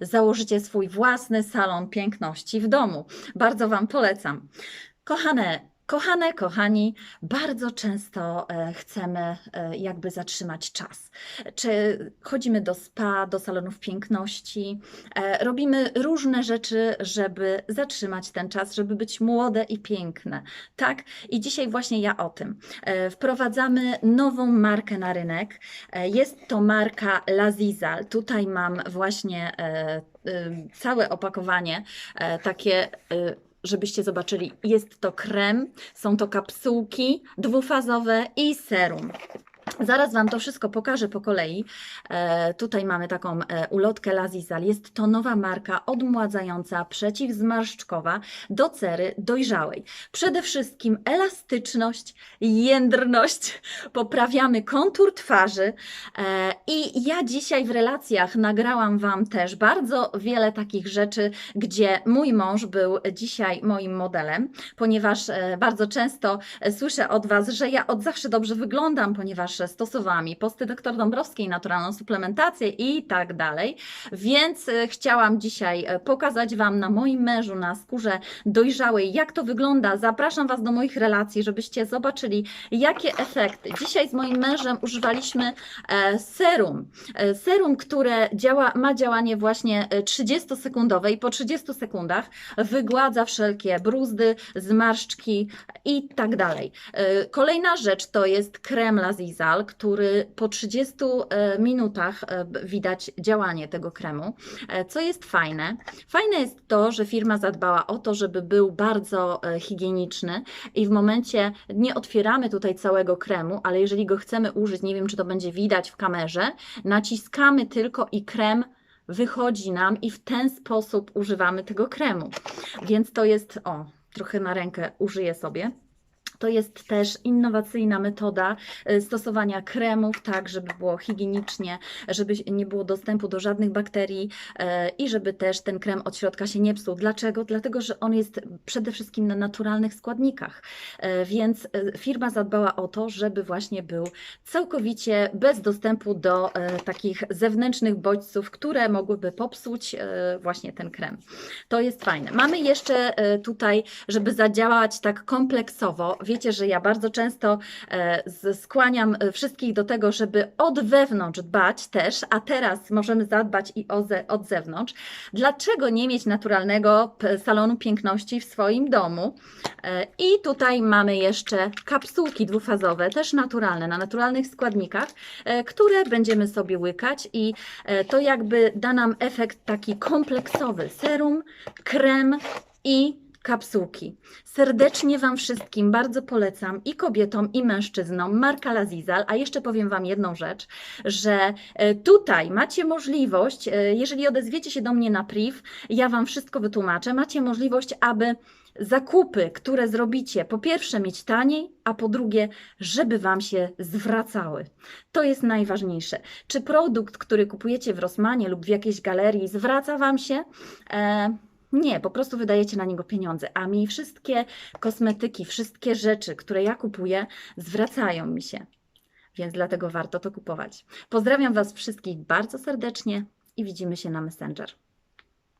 założycie swój własny salon piękności w domu. Bardzo Wam polecam. Kochane, kochane, kochani, bardzo często e, chcemy e, jakby zatrzymać czas. Czy chodzimy do spa, do salonów piękności, e, robimy różne rzeczy, żeby zatrzymać ten czas, żeby być młode i piękne. Tak? I dzisiaj właśnie ja o tym. Wprowadzamy nową markę na rynek. Jest to marka Lazizal. Tutaj mam właśnie całe opakowanie, takie, żebyście zobaczyli. Jest to krem, są to kapsułki dwufazowe i serum. Zaraz Wam to wszystko pokażę po kolei. E, tutaj mamy taką e, ulotkę Lazizal. Jest to nowa marka odmładzająca, przeciwzmarszczkowa do cery dojrzałej. Przede wszystkim elastyczność, jędrność, poprawiamy kontur twarzy e, i ja dzisiaj w relacjach nagrałam Wam też bardzo wiele takich rzeczy, gdzie mój mąż był dzisiaj moim modelem, ponieważ e, bardzo często e, słyszę od Was, że ja od zawsze dobrze wyglądam, ponieważ e, stosowałam i posty doktor Dąbrowskiej, naturalną suplementację i tak dalej. Więc e, chciałam dzisiaj e, pokazać Wam na moim mężu, na skórze dojrzałej, jak to wygląda. Zapraszam Was do moich relacji, żebyście zobaczyli, jakie efekty. Dzisiaj z moim mężem używaliśmy e, serum. Serum, które działa, ma działanie właśnie e, 30-sekundowe i po 30 sekundach wygładza wszelkie bruzdy, zmarszczki i tak dalej. Kolejna rzecz to jest krem Lazizal, który po 30 e, minutach e, widać działanie tego kremu. E, Co jest fajne? Fajne jest to, że firma zadbała o to, żeby był bardzo higieniczny i w momencie nie otwieramy tutaj całego kremu, ale jeżeli go chcemy użyć, nie wiem czy to będzie widać w kamerze, naciskamy tylko i krem wychodzi nam i w ten sposób używamy tego kremu. Więc to jest, o, trochę na rękę użyję sobie. To jest też innowacyjna metoda e, stosowania kremów, tak, żeby było higienicznie, żeby nie było dostępu do żadnych bakterii e, i żeby też ten krem od środka się nie psuł. Dlaczego? Dlatego, że on jest przede wszystkim na naturalnych składnikach. E, Więc firma zadbała o to, żeby właśnie był całkowicie bez dostępu do takich zewnętrznych bodźców, które mogłyby popsuć właśnie ten krem. To jest fajne. Mamy jeszcze tutaj, żeby zadziałać tak kompleksowo. Wiecie, że ja bardzo często e, skłaniam e, wszystkich do tego, żeby od wewnątrz dbać też, a teraz możemy zadbać i od zewnątrz. Dlaczego nie mieć naturalnego salonu piękności w swoim domu? E, I tutaj mamy jeszcze kapsułki dwufazowe, też naturalne, na naturalnych składnikach, które będziemy sobie łykać i to jakby da nam efekt taki kompleksowy. Serum, krem i kapsułki. Serdecznie Wam wszystkim bardzo polecam i kobietom, i mężczyznom marka Lazizal, a jeszcze powiem Wam jedną rzecz, że e, tutaj macie możliwość, e, jeżeli odezwiecie się do mnie na priv, ja Wam wszystko wytłumaczę, macie możliwość, aby zakupy, które zrobicie, po pierwsze mieć taniej, a po drugie, żeby Wam się zwracały. To jest najważniejsze. Czy produkt, który kupujecie w Rosmanie lub w jakiejś galerii, zwraca Wam się? E, nie, po prostu wydajecie na niego pieniądze, a mi wszystkie kosmetyki, wszystkie rzeczy, które ja kupuję, zwracają mi się. Więc dlatego warto to kupować. Pozdrawiam Was wszystkich bardzo serdecznie i widzimy się na Messenger.